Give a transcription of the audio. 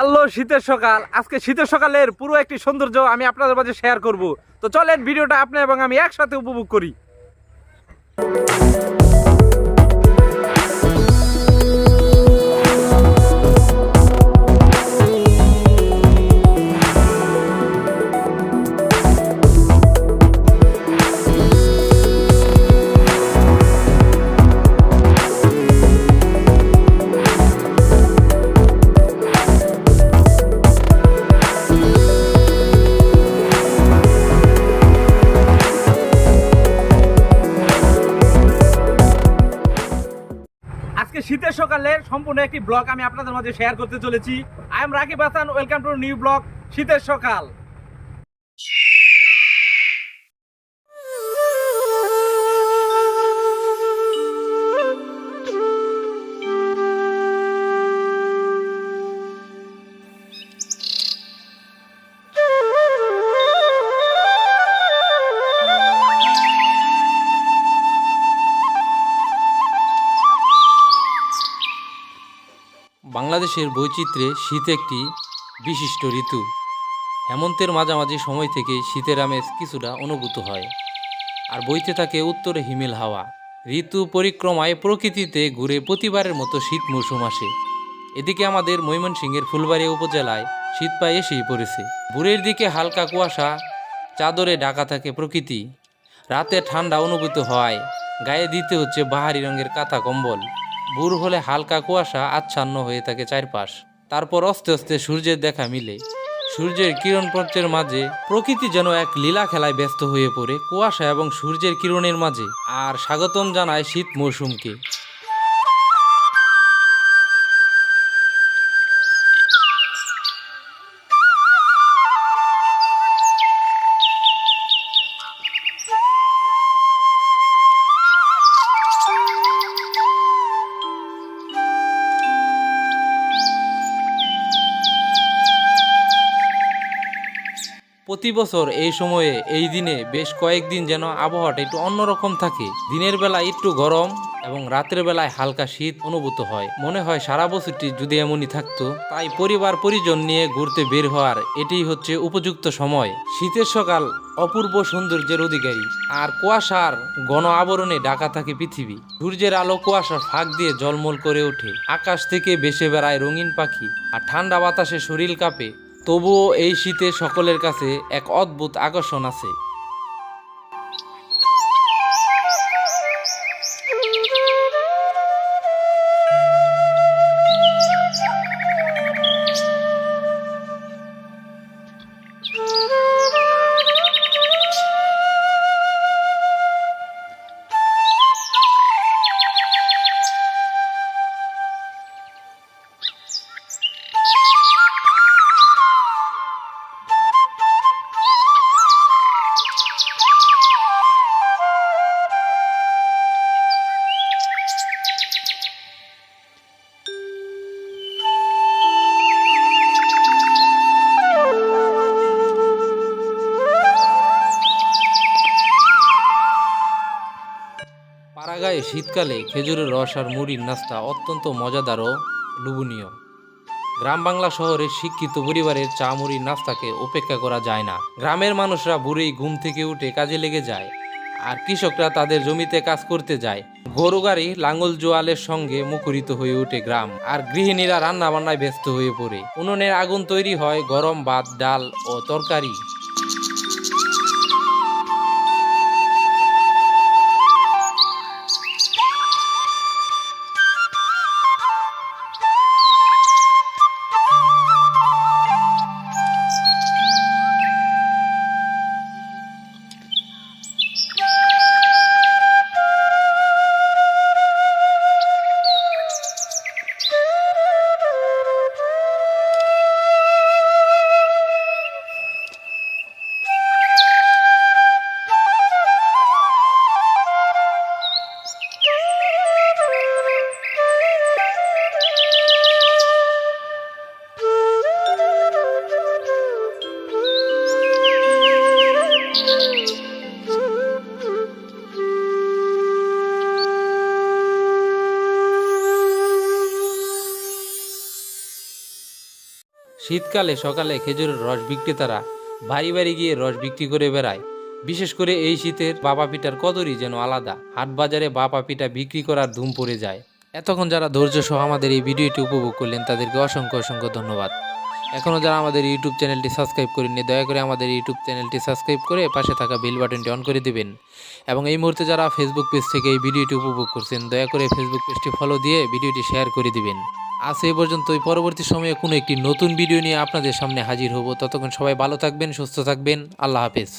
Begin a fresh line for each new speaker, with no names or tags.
Hello, শীতের সকাল। আজকে শীতের সকালের পুরো একটি সৌন্দর্য আমি আপনাদের মাঝে শেয়ার করব। তো চলেন, ভিডিওটা আপনি এবং আমি একসাথে উপভোগ করি। সকালের সম্পূর্ণ একটি ব্লগ আমি আপনাদের মাঝে শেয়ার করতে চলেছি। I am Rakib Hasan welcome to new vlog শীতের সকাল।
বাংলাদেশের বৈচিত্র্যে শীত একটি বিশিষ্ট ঋতু। হেমন্তের মাঝামাঝি সময় থেকে শীতের আমেজ কিছুটা অনুভূত হয়। আর বইতে থাকে উত্তরে হিমেল হাওয়া। ঋতু পরিক্রমায় প্রকৃতিতে ঘুরে প্রতিবারের মতো শীত মৌসুম আসে। এদিকে আমাদের ময়মনসিংহের ফুলবাড়িয়া উপজেলায় শীত প্রায় এসেই পড়েছে। ভোরের দিকে হালকা কুয়াশা, চাদরে ঢাকা থাকে প্রকৃতি। রাতে ঠান্ডা অনুভূত হয়। গায়ে দিতে হচ্ছে বাহারি রঙের কাঁথা কম্বল। ভোর হলে হালকা কুয়াশা আচ্ছন্ন হয়ে থাকে চারপাশ। তারপর আস্তে আস্তে সূর্যের দেখা মিলে। সূর্যের কিরণ পর্চের মাঝে প্রকৃতি যেন এক লীলা খেলায় ব্যস্ত হয়ে পড়ে কুয়াশা এবং সূর্যের কিরণের মাঝে। আর স্বাগতম জানায় শীত মৌসুমকে। প্রতি বছর এই সময়ে, এই দিনে বেশ কয়েকদিন যেন আবহাওয়াটা একটু অন্যরকম থাকে। দিনের বেলা একটু গরম এবং রাতের বেলায় হালকা শীত অনুভূত হয়। মনে হয় সারা বছরটি যদি এমনই থাকতো, তাই পরিবার পরিজন নিয়ে ঘুরতে বের হওয়ার এটাই হচ্ছে উপযুক্ত সময়। শীতের সকাল অপূর্ব সৌন্দর্যের অধিকারী। আর কুয়াশার ঘন আবরণে ঢাকা থাকে পৃথিবী। সূর্যের আলো কুয়াশার ফাঁক দিয়ে জলমল করে ওঠে। আকাশ থেকে ভেসে বেড়ায় রঙিন পাখি। আর ঠান্ডা বাতাসে শরীর কাঁপে। তবুও এই শীতে সকলের কাছে এক অদ্ভুত আকর্ষণ আছে। শীতকালে খেজুরের রস আর মুড়ির নাস্তা অত্যন্ত মজাদার ও লোভনীয়। গ্রাম বাংলা শহরের শিক্ষিত পরিবারের চা মুড়ির নাস্তাকে উপেক্ষা করা যায় না। গ্রামের মানুষরা ভোরেই ঘুম থেকে উঠে কাজে লেগে যায় আর কৃষকরা তাদের জমিতে কাজ করতে যায়। গরু গাড়ি লাঙ্গল জোয়ালের সঙ্গে মুখরিত হয়ে ওঠে গ্রাম আর গৃহিণীরা রান্না বান্নায় ব্যস্ত হয়ে পড়ে। উনুনের আগুন তৈরি হয় গরম ভাত, ডাল ও তরকারি। শীতকালে সকালে খেজুরের রস বিক্রেতারা বাড়ি বাড়ি গিয়ে রস বিক্রি করে বেড়ায়। বিশেষ করে এই শীতের বাবা পিঠার কদরই যেন আলাদা। হাট বাজারে বাবা পিঠা বিক্রি করার ধুম পড়ে যায়। এতক্ষণ যারা ধৈর্য সহ আমাদের এই ভিডিওটি উপভোগ করলেন তাদেরকে অসংখ্য অসংখ্য ধন্যবাদ। এখনও যারা আমাদের ইউটিউব চ্যানেলটি সাবস্ক্রাইব করেননি, দয়া করে আমাদের ইউটিউব চ্যানেলটি সাবস্ক্রাইব করে পাশে থাকা বেল বাটনটি অন করে দিবেন। এবং এই মুহূর্তে যারা ফেসবুক পেজ থেকে এই ভিডিওটি উপভোগ করছেন, দয়া করে ফেসবুক পেজটি ফলো দিয়ে ভিডিওটি শেয়ার করে দিবেন। আজ এই পর্যন্তই। পরবর্তী সময়ে কোনো একটি নতুন ভিডিও নিয়ে আপনাদের সামনে হাজির হব। ততক্ষণ সবাই ভালো থাকবেন, সুস্থ থাকবেন। আল্লাহ হাফেজ।